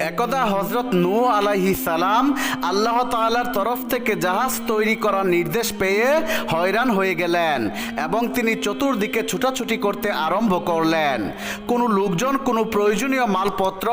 একদা হজরত নূ আলাইহি সালাম আল্লাহ তাআলার তরফ থেকে জাহাজ তৈরি করার নির্দেশ পেয়ে হয়রান হয়ে গেলেন এবং তিনি চতুর্দিকে ছুটাছুটি করতে আরম্ভ করলেন। কোনো লোকজন, কোনো প্রয়োজনীয় মালপত্র,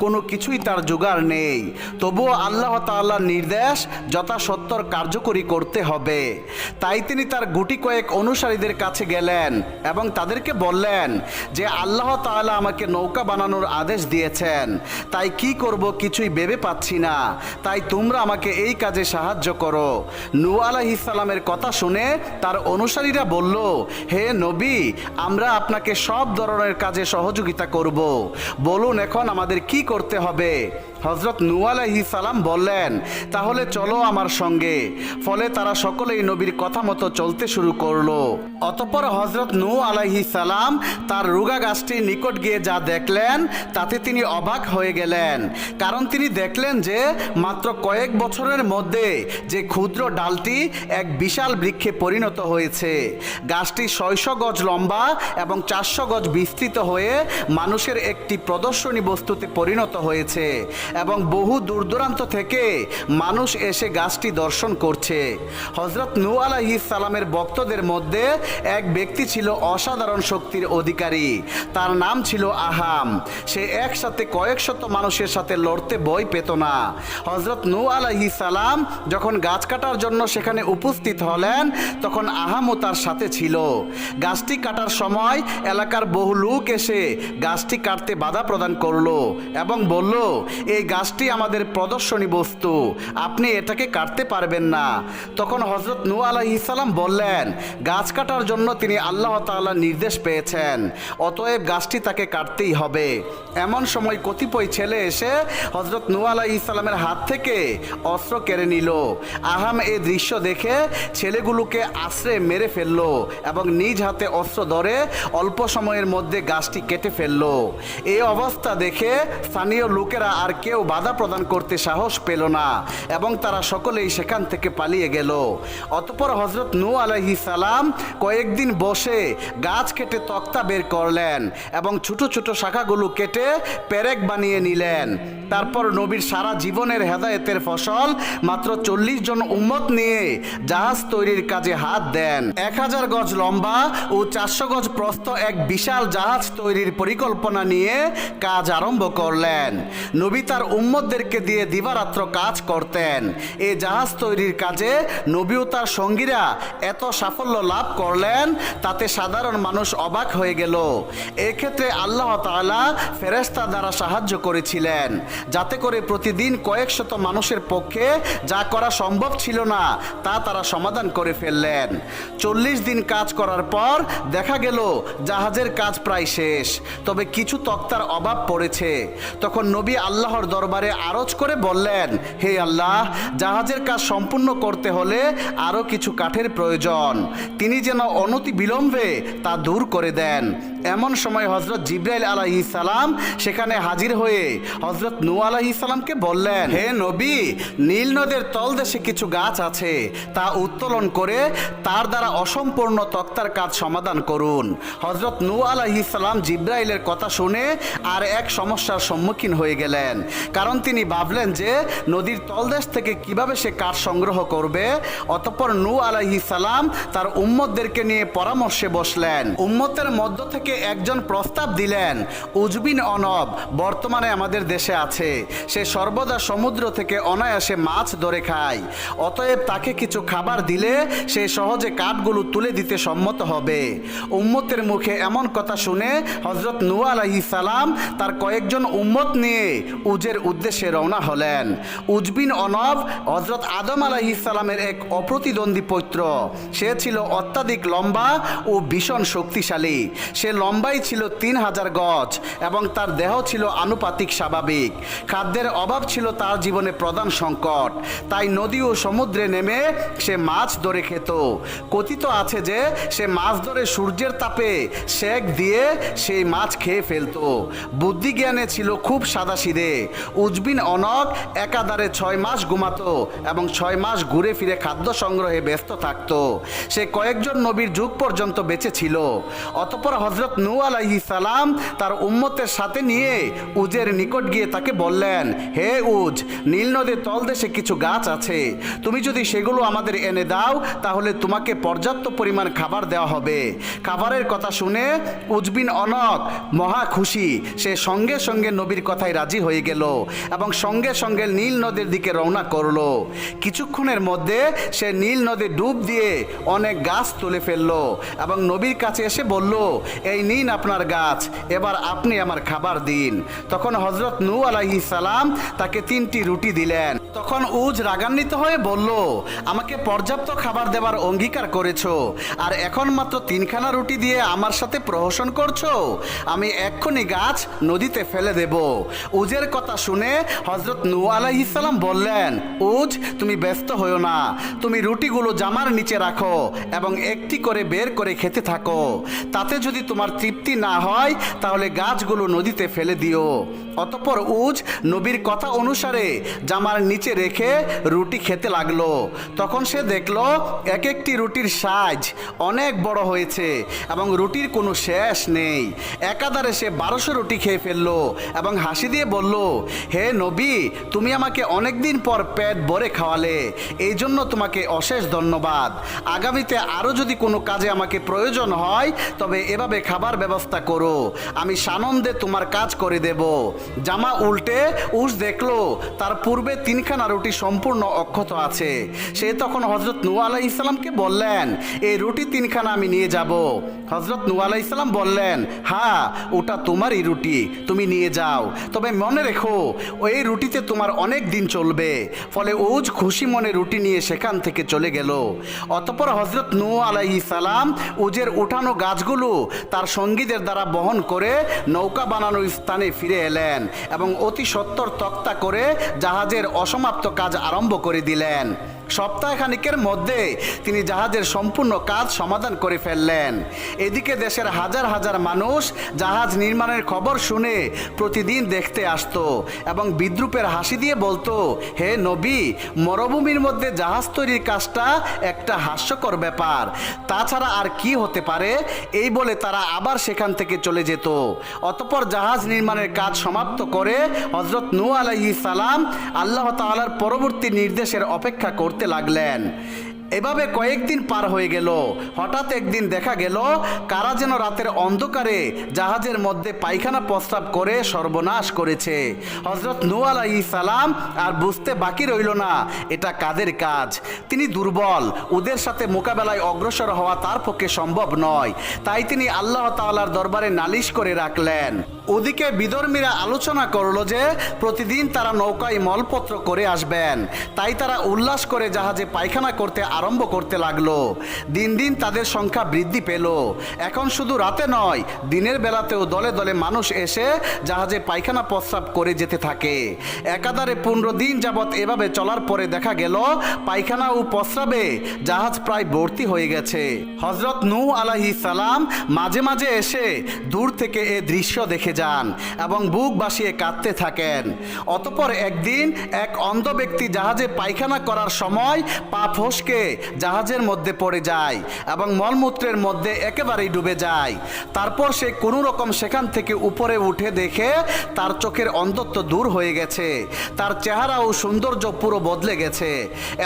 কোনো কিছুই তার জোগাড় নেই। তবুও আল্লাহ তাআলার নির্দেশ যথাসত্তর কার্যকরী করতে হবে। তাই তিনি তার গুটি কয়েক অনুসারীদের কাছে গেলেন এবং তাদেরকে বললেন যে, আল্লাহ তাআলা আমাকে নৌকা বানানোর আদেশ দিয়েছেন। তাই কি করব কিছুই ভেবে পাচ্ছি না। তাই তোমরা আমাকে এই কাজে সাহায্য করো। নূ আলাইহিস কথা শুনে তার অনুসারীরা বলল, হে নবী, আমরা আপনাকে সব ধরনের কাজে সহযোগিতা করব। বলুন এখন আমাদের কি করতে হবে? হজরত নূ আলাইহি সালাম বললেন, তাহলে চলো আমার সঙ্গে। ফলে তারা সকলেই নবীর কথা মতো চলতে শুরু করল। অতপর হজরত নু আলাইহি সালাম তার রুগা গাছটির নিকট গিয়ে যা দেখলেন, তাতে তিনি অবাক হয়ে গেলেন। কারণ তিনি দেখলেন যে মাত্র কয়েক বছরের মধ্যে যে ক্ষুদ্র ডালটি এক বিশাল বৃক্ষে পরিণত হয়েছে। গাছটি ছয়শো গজ লম্বা এবং চারশো গজ বিস্তৃত হয়ে মানুষের একটি প্রদর্শনী বস্তুতে পরিণত হয়েছে এবং বহু দূর দূরান্ত থেকে মানুষ এসে গাছটি দর্শন করছে। হজরত নূ আলাহি সালামের ভক্তদের মধ্যে এক ব্যক্তি ছিল অসাধারণ শক্তির অধিকারী। তার নাম ছিল আহাম। সে একসাথে কয়েক শত মানুষের সাথে লড়তে বই পেত না। হজরত নু আলাহি সালাম যখন গাছ কাটার জন্য সেখানে উপস্থিত হলেন, তখন আহামও তার সাথে ছিল। গাছটি কাটার সময় এলাকার বহু লোক এসে গাছটি কাটতে বাধা প্রদান করল এবং বলল, এই গাছটি আমাদের প্রদর্শনী বস্তু, আপনি এটাকে কাটতে পারবেন না। তখন হজরত নূ আলাইসাল্লাম বললেন, গাছ কাটার জন্য তিনি আল্লাহ তাআলার নির্দেশ পেয়েছেন, অতএব গাছটি তাকে কাটতেই হবে। এমন সময় কতিপয় ছেলে এসে হজরত নূ আলাহ ইসলামের হাত থেকে অস্ত্র কেড়ে নিল। আহাম এই দৃশ্য দেখে ছেলেগুলোকে আশ্রে মেরে ফেলল এবং নিজ হাতে অস্ত্র ধরে অল্প সময়ের মধ্যে গাছটি কেটে ফেলল। এই অবস্থা দেখে স্থানীয় লোকেরা আর কেউ বাধা প্রদান করতে সাহস পেল না এবং তারা সকলেই সেখান থেকে পালিয়ে গেল। অতপর হজরত নু আলাইহি সালাম কয়েকদিন বসে গাছ কেটে তক্তা বের করলেন এবং ছোট ছোট শাখাগুলো কেটে পেরেক বানিয়ে নিলেন। তারপর নবীর সারা জীবনের হেদায়েতের ফসল মাত্র চল্লিশ জন উম্মত নিয়ে জাহাজ তৈরির কাজে হাত দেন। এক হাজার গজ লম্বা ও চারশো গজ প্রস্থ এক বিশাল জাহাজ তৈরির পরিকল্পনা নিয়ে কাজ আরম্ভ করলেন। নবী তার উম্মতদেরকে দিয়ে দিবারাত্র কাজ করতেন। এই জাহাজ তৈরির কাজে নবী ও তার সঙ্গীরা এত সাফল্য লাভ করলেন, তাতে সাধারণ মানুষ অবাক হয়ে গেল। এক্ষেত্রে আল্লাহ তাআলা ফেরেশতা দ্বারা সাহায্য করেছিলেন। যাতে করে প্রতিদিন কয়েক শত মানুষের পক্ষে যা করা সম্ভব ছিল না, তা তারা সমাধান করে ফেললেন। চল্লিশ দিন কাজ করার পর দেখা গেল জাহাজের কাজ প্রায় শেষ। তবে কিছু তক্তার অভাব পড়েছে। তখন নবী আল্লাহর দরবারে আরজ করে বললেন, হে আল্লাহ, জাহাজের কাজ সম্পূর্ণ করতে হলে আরও কিছু কাঠের প্রয়োজন। তিনি যেন অনতি বিলম্বে তা দূর করে দেন। এমন সময় হজরত জিব্রাইল আলাহি সালাম সেখানে হাজির হয়ে হজরত নু আলাহি সালামকে বললেন, হে নবী, নীল নদের তলদেশে কিছু গাছ আছে, তা উত্তোলন করে তার দ্বারা অসম্পূর্ণ তক্তার কাজ সমাধান করুন। হজরত নু আলাহি সালাম জিব্রাইলের কথা শুনে আর এক সমস্যার সম্মুখীন হয়ে গেলেন। কারণ তিনি ভাবলেন যে, নদীর তলদেশ থেকে কীভাবে সে কাঠ সংগ্রহ করবে? অতঃপর নু আলাহি সালাম তার উম্মতদেরকে নিয়ে পরামর্শে বসলেন। উম্মতের মধ্য থেকে একজন প্রস্তাব দিলেন, উজবিন অনব, বর্তমানে আমাদের দেশে আছে। সে সর্বদা সমুদ্র থেকে অনায়াসে মাছ ধরে খায়। অতএব তাকে কিছু খাবার দিলে সে সহজে কাঠগুলো তুলে দিতে সম্মত হবে। উম্মতের মুখে এমন কথা শুনে হজরত নু আলাহি সালাম তার কয়েকজন উম্মত নিয়ে উজের উদ্দেশ্যে রওনা হলেন। উজবিন অনব হজরত আদম আলাহি সালামের এক অপ্রতিদ্বন্দ্বী পৈত্র। সে ছিল অত্যাধিক লম্বা ও ভীষণ শক্তিশালী। সে লম্বাই ছিল তিন হাজার গজ এবং তার দেহ ছিল আনুপাতিক স্বাভাবিক খাদ্যের অভাব ছিল তার জীবনে প্রধান সংকট। তাই নদী ও সমুদ্রে নেমে সে মাছ ধরে খেত। কথিত আছে যে, সে মাছ ধরে সূর্যের তাপে শেক দিয়ে সেই মাছ খেয়ে ফেলতো। বুদ্ধি জ্ঞানে ছিল খুব সাদাসিধে। উজবিন অনক একাধারে ছয় মাস ঘুমাতো এবং ছয় মাস ঘুরে ফিরে খাদ্য সংগ্রহে ব্যস্ত থাকত। সে কয়েকজন নবীর যুগ পর্যন্ত বেঁচে ছিল। অতপর হজরত নূ আলাইহি সালাম তার উম্মতের সাথে নিয়ে উজের নিকট গিয়ে তাকে বললেন, হে উজ, নীল নদীর তলদেশে কিছু গাছ আছে। তুমি যদি সেগুলো আমাদের এনে দাও, তাহলে তোমাকে পর্যাপ্ত পরিমাণ খাবার দেওয়া হবে। খাবারের কথা শুনে উজবিন অনক মহা খুশি। সে সঙ্গে সঙ্গে নবীর কথায় রাজি হয়ে গেল এবং সঙ্গে সঙ্গে নীল নদীর দিকে রওনা করল। কিছুক্ষণের মধ্যে সে নীল নদী ডুব দিয়ে অনেক গাছ তুলে ফেলল এবং নবীর কাছে এসে বলল, এই নিন আপনার গাছ, এবার আপনি আমার খাবার দিন। তখন হজরত নূ আলাইহি সালাম তাকে তিনটি রুটি দিলেন। তখন উজ রাগান্বিত হয়ে বলল, আমাকে পর্যাপ্ত খাবার দেওয়ার অঙ্গীকার করেছ, আর এখন মাত্র তিনখানা রুটি দিয়ে আমার সাথে প্রহসন করছ। আমি এক্ষুনি গাছ নদীতে ফেলে দেব। উজের কথা শুনে হজরত নু আলাইহিস সালাম বললেন, উজ, তুমি ব্যস্ত হও না। তুমি রুটিগুলো জামার নিচে রাখো এবং একটি করে বের করে খেতে থাকো। তাতে যদি তোমার তৃপ্তি না হয়, তাহলে গাছগুলো নদীতে ফেলে দিও। অতঃপর উজ নবীর কথা অনুসারে জামার নিচে রেখে রুটি খেতে লাগল। তখন সে দেখল, এক একটি রুটির সাইজ অনেক বড় হয়েছে এবং রুটির কোনো শেষ নেই। একাধারে সে বারোশো রুটি খেয়ে ফেলল এবং হাসি দিয়ে বলল, হে নবী, তুমি আমাকে অনেকদিন পর পেট ভরে খাওয়ালে। এই জন্য তোমাকে অশেষ ধন্যবাদ। আগামীতে আরও যদি কোনো কাজে আমাকে প্রয়োজন হয়, তবে এভাবে খাবার ব্যবস্থা করো। আমি সানন্দে তোমার কাজ করে দেব। জামা উল্টে উস দেখল, তার পূর্বে তিনখানা রুটি সম্পূর্ণ অক্ষত আছে। সে তখন হজরত নু আলাহ ইসলামকে বললেন, এই রুটি তিনখানা আমি নিয়ে যাব। হজরত নু আলাহ ইসলাম বললেন হ্যাঁ ওটা তোমারই রুটি, তুমি নিয়ে যাও। তবে মনে রেখো ওই রুটিতে তোমার অনেক দিন চলবে। ফলে উজ খুশি মনে রুটি নিয়ে সেখান থেকে চলে গেল। অতপর হজরত নু আলাইহি সালাম উজের উঠানো গাছগুলো তার সঙ্গীদের দ্বারা বহন করে নৌকা বানানোর স্থানে ফিরে এলেন। এবং অতি সত্তর তক্তা করে জাহাজের অসমাপ্ত কাজ আরম্ভ করে দিলেন। সপ্তাহখানিকের মধ্যে তিনি জাহাজের সম্পূর্ণ কাজ সমাধান করে ফেললেন। এদিকে দেশের হাজার হাজার মানুষ জাহাজ নির্মাণের খবর শুনে প্রতিদিন দেখতে আসতো এবং বিদ্রুপের হাসি দিয়ে বলতো, হে নবী, মরুভূমির মধ্যে জাহাজ তৈরির কাজটা একটা হাস্যকর ব্যাপার। তাছাড়া আর কি হতে পারে? এই বলে তারা আবার সেখান থেকে চলে যেত। অতপর জাহাজ নির্মাণের কাজ সমাপ্ত করে হজরত নূ আলাইহি সালাম আল্লাহ তাআলার পরবর্তী নির্দেশের অপেক্ষা করতে লাগলেন। এভাবে কয়েকদিন পার হয়ে গেল। হঠাৎ একদিন দেখা গেল, কারা যেন রাতের অন্ধকারে জাহাজের মধ্যে পায়খানা প্রস্তাব করে সর্বনাশ করেছে। হজরত নু আলাই সালাম আর বুঝতে বাকি রইল না, এটা কাদের কাজ? তিনি দুর্বল, ওদের সাথে মোকাবেলায় অগ্রসর হওয়া তার পক্ষে সম্ভব নয়। তাই তিনি আল্লাহ তাআলার দরবারে নালিশ করে রাখলেন। ওদিকে বিধর্মীরা আলোচনা করল যে প্রতিদিন তারা নৌকায় মলপত্র করে আসবেন। তাই তারা উল্লাস করে জাহাজে পায়খানা করতে আরম্ভ করতে লাগল। দিন দিন তাদের সংখ্যা বৃদ্ধি পেল। এখন শুধু রাতে নয়, দিনের বেলাতেও দলে দলে মানুষ এসে জাহাজে পায়খানা প্রস্রাব করে যেতে থাকে। একাধারে পনেরো দিন যাবৎ এভাবে চলার পরে দেখা গেল, পায়খানা ও প্রস্রাবে জাহাজ প্রায় ভর্তি হয়ে গেছে। হজরত নূ আলাহি সালাম মাঝে মাঝে এসে দূর থেকে এ দৃশ্য দেখে যান এবং বুক বাসিয়ে কাঁদতে থাকেন। অতপর একদিন এক অন্ধ ব্যক্তি জাহাজে পায়খানা করার সময় পা ফসকে জাহাজের মধ্যে পড়ে যায় এবং মলমূত্রের মধ্যে একেবারেই ডুবে যায়। তারপর সে কোনো রকম সেখান থেকে উপরে উঠে দেখে তার চোখের অন্ধত্ব দূর হয়ে গেছে। তার চেহারা ও সৌন্দর্য পুরো বদলে গেছে।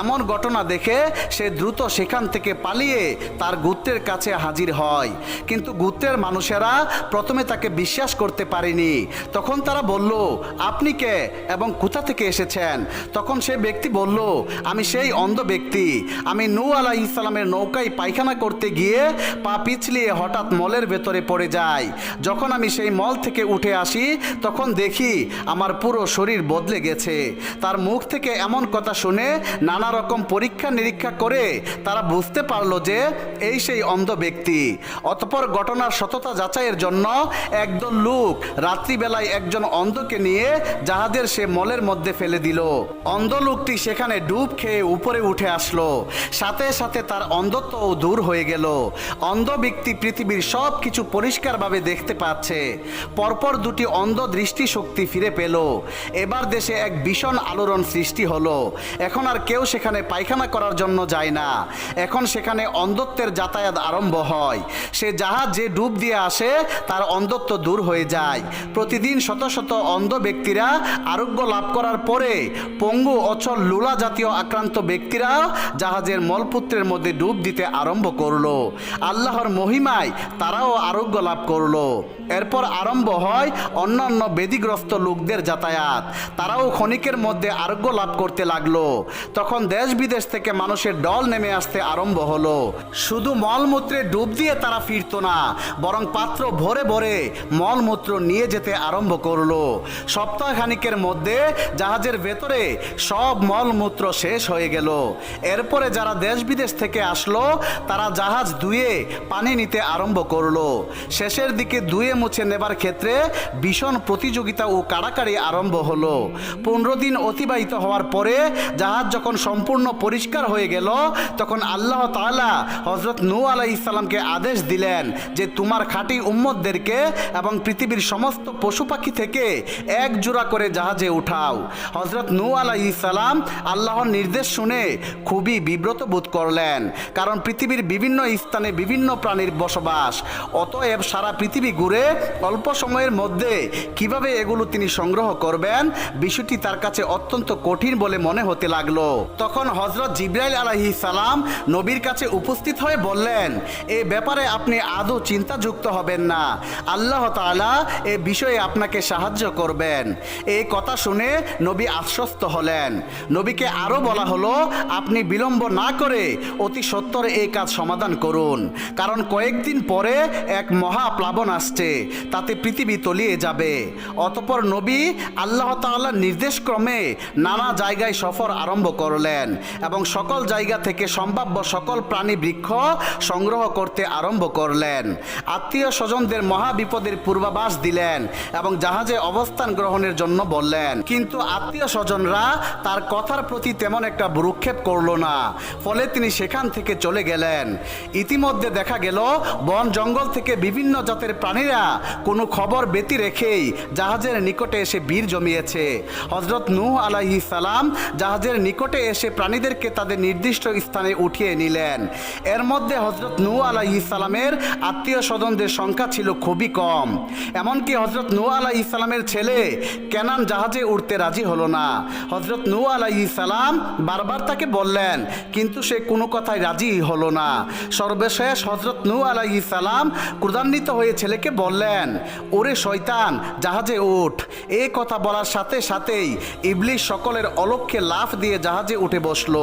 এমন ঘটনা দেখে সে দ্রুত সেখান থেকে পালিয়ে তার গুত্রের কাছে হাজির হয়। কিন্তু গুত্রের মানুষেরা প্রথমে তাকে বিশ্বাস করতে পারেনি। তখন তারা বলল, আপনি কে এবং কোথা থেকে এসেছেন? তখন সে ব্যক্তি বলল, আমি সেই অন্ধ ব্যক্তি। আমি নূ আলাহ ইসলামের নৌকায় পায়খানা করতে গিয়ে পা পিছলিয়ে হঠাৎ মলের ভেতরে পড়ে যাই। যখন আমি সেই মল থেকে উঠে আসি, তখন দেখি আমার পুরো শরীর বদলে গেছে। তার মুখ থেকে এমন কথা শুনে নানা রকম পরীক্ষা নিরীক্ষা করে তারা বুঝতে পারল যে এই সেই অন্ধ ব্যক্তি। অতপর ঘটনার সততা যাচাইয়ের জন্য একদল লোক রাত্রিবেলায় একজন অন্ধকে নিয়ে জাহাজের সে মলের মধ্যে ফেলে দিল। অন্ধ লোকটি সেখানে ডুব খেয়ে উপরে উঠে আসলো। সাথে সাথে তার অন্ধত্বও দূর হয়ে গেল। অন্ধ ব্যক্তি পৃথিবীর সব কিছু পরিষ্কারভাবে দেখতে পাচ্ছে। পরপর দুটি অন্ধ দৃষ্টিশক্তি ফিরে পেল। এবার দেশে এক ভীষণ আলোড়ন সৃষ্টি হলো। এখন আর কেউ সেখানে পায়খানা করার জন্য যায় না। এখন সেখানে অন্ধত্বের যাতায়াত আরম্ভ হয়। সে জাহাজ যে ডুব দিয়ে আসে, তার অন্ধত্ব দূর হয়ে যায় প্রতিদিন শত শত অন্ধ ব্যক্তিরা আরোগ্য লাভ করার পরে পঙ্গু অচল লুলা জাতীয় আক্রান্ত ব্যক্তিরা জাহাজের মলপুত্রের মধ্যে ডুব দিতে আরম্ভ করল। আল্লাহর মহিমায় তারাও আরোগ্য লাভ করল। এরপর আরম্ভ হয় অন্যান্য বেদিগ্রস্ত লোকদের যাতায়াত। তারাও ক্ষণিকের মধ্যে আরোগ্য লাভ করতে লাগল। তখন দেশ বিদেশ থেকে মানুষের দল নেমে আসতে আরম্ভ হলো। শুধু মলমূত্রে ডুব দিয়ে তারা ফিরতো না, বরং পাত্র ভরে ভরে মলমূত্র নিয়ে যেতে আরম্ভ করল। সপ্তাহখানিকের মধ্যে জাহাজের ভেতরে সব মলমূত্র শেষ হয়ে গেল। এরপরে যারা দেশ বিদেশ থেকে আসলো, তারা জাহাজ ধুয়ে পানি নিতে আরম্ভ করল। শেষের দিকে ধুয়ে মুছে নেবার ক্ষেত্রে ভীষণ প্রতিযোগিতা ও কাড়াকাড়ি আরম্ভ হলো। পনেরো দিন অতিবাহিত হওয়ার পরে জাহাজ যখন সম্পূর্ণ পরিষ্কার হয়ে গেল, তখন আল্লাহ তাআলা হজরত নূ আলাহ ইসলামকে আদেশ দিলেন যে তোমার খাঁটি উম্মতদেরকে এবং পৃথিবীর সমস্ত পশু পাখি থেকে এক জোড়া করে জাহাজে উঠাও। হজরত নূ আলাহ ইসালাম আল্লাহর নির্দেশ শুনে খুবই বিব্রত বোধ করলেন, কারণ পৃথিবীর বিভিন্ন স্থানে বিভিন্ন প্রাণীর বসবাস, অতএব সারা পৃথিবী ঘুরে অল্প সময়ের মধ্যে কীভাবে এগুলো তিনি সংগ্রহ করবেন, বিষয়টি তার কাছে অত্যন্ত কঠিন বলে মনে হতে লাগল। তখন হজরত জিব্রাইল আলাহি সালাম নবীর কাছে উপস্থিত হয়ে বললেন, এ ব্যাপারে আপনি আদৌ চিন্তাযুক্ত হবেন না। আল্লাহ তাআলা এ বিষয়ে আপনাকে সাহায্য করবেন। এই কথা শুনে নবী আশ্বস্ত হলেন। নবীকে আরও বলা হলো, আপনি বিলম্ব না করে অতি সত্বর এই কাজ সমাধান করুন। কারণ কয়েকদিন পরে এক মহাপ্লাবন আসছে। তাতে পৃথিবী তলিয়ে যাবে। অতপর নবী আল্লাহ তাআলার নির্দেশ ক্রমে নানা জায়গায় সফর আরম্ভ করলেন এবং সকল জায়গা থেকে সম্ভাব্য সকল প্রাণী বৃক্ষ সংগ্রহ করতে আরম্ভ করলেন। আত্মীয় স্বজনদের মহা বিপদের পূর্বাভাস দিলেন এবং জাহাজে অবস্থান গ্রহণের জন্য বললেন। কিন্তু আত্মীয় স্বজনরা তার কথার প্রতি তেমন একটা ভ্রুক্ষেপ করল না। ফলে তিনি সেখান থেকে চলে গেলেন। ইতিমধ্যে দেখা গেল, বন জঙ্গল থেকে বিভিন্ন জাতের প্রাণীরা কোনো খবর ব্যতি রেখেই জাহাজের নিকটে এসে বীর জমিয়েছে। হজরত নূহ আলাহি সালাম জাহাজের নিকটে এসে প্রাণীদেরকে তাদের নির্দিষ্ট স্থানে উঠিয়ে নিলেন। এর মধ্যে হজরত নূহ আলাইহি সালামের আত্মীয় স্বজনদের সংখ্যা ছিল খুবই কম। এমনকি হজরত নূহ আলাইহি সালামের ছেলে কেনান জাহাজে উঠতে রাজি হলো না। হজরত নূহ আলাইহি সালাম বারবার তাকে বললেন, কিন্তু সে কোনো কথায় রাজি হলো না। সর্বশেষ হজরত নূহ আলাইহি সালাম ক্রোধান্বিত হয়ে ছেলেকে বললেন, ওরে শয়তান, জাহাজে উঠ। এই কথা বলার সাথে সাথেই ইবলিশ সকলের অলক্ষ্যে লাফ দিয়ে জাহাজে উঠে বসল।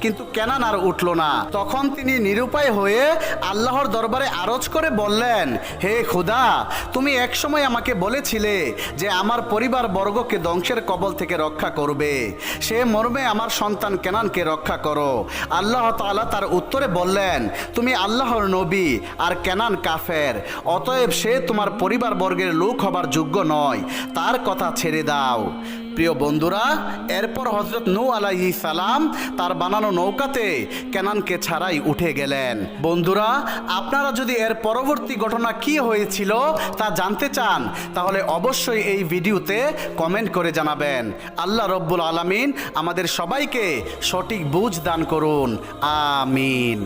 কিন্তু কেনান আর উঠল না। তখন তিনি নিরুপায় হয়ে আল্লাহর দরবারে আরজ করে বললেন, হে খুদা, তুমি একসময় আমাকে বলেছিলে যে আমার পরিবার বর্গকে ধ্বংসের কবল থেকে রক্ষা করবে। সে মর্মে আমার সন্তান কেনানকে রক্ষা করো। আল্লাহ তাআলা তার উত্তরে বললেন, তুমি আল্লাহর নবী আর কেনান কাফের। অতএব সে তোমার পরিবার বর্গের লোক হবার যোগ্য নয়। তার কথা ছেড়ে দাও। প্রিয় বন্ধুরা, এরপর হজরত নৌ আলাইহি সালাম তার বানানো নৌকাতে কেনানকে ছাড়াই উঠে গেলেন। বন্ধুরা, আপনারা যদি এর পরবর্তী ঘটনা কি হয়েছিল তা জানতে চান, তাহলে অবশ্যই এই ভিডিওতে কমেন্ট করে জানাবেন। আল্লাহ রব্বুল আলামিন আমাদের সবাইকে সঠিক বুঝ দান করুন। আমিন।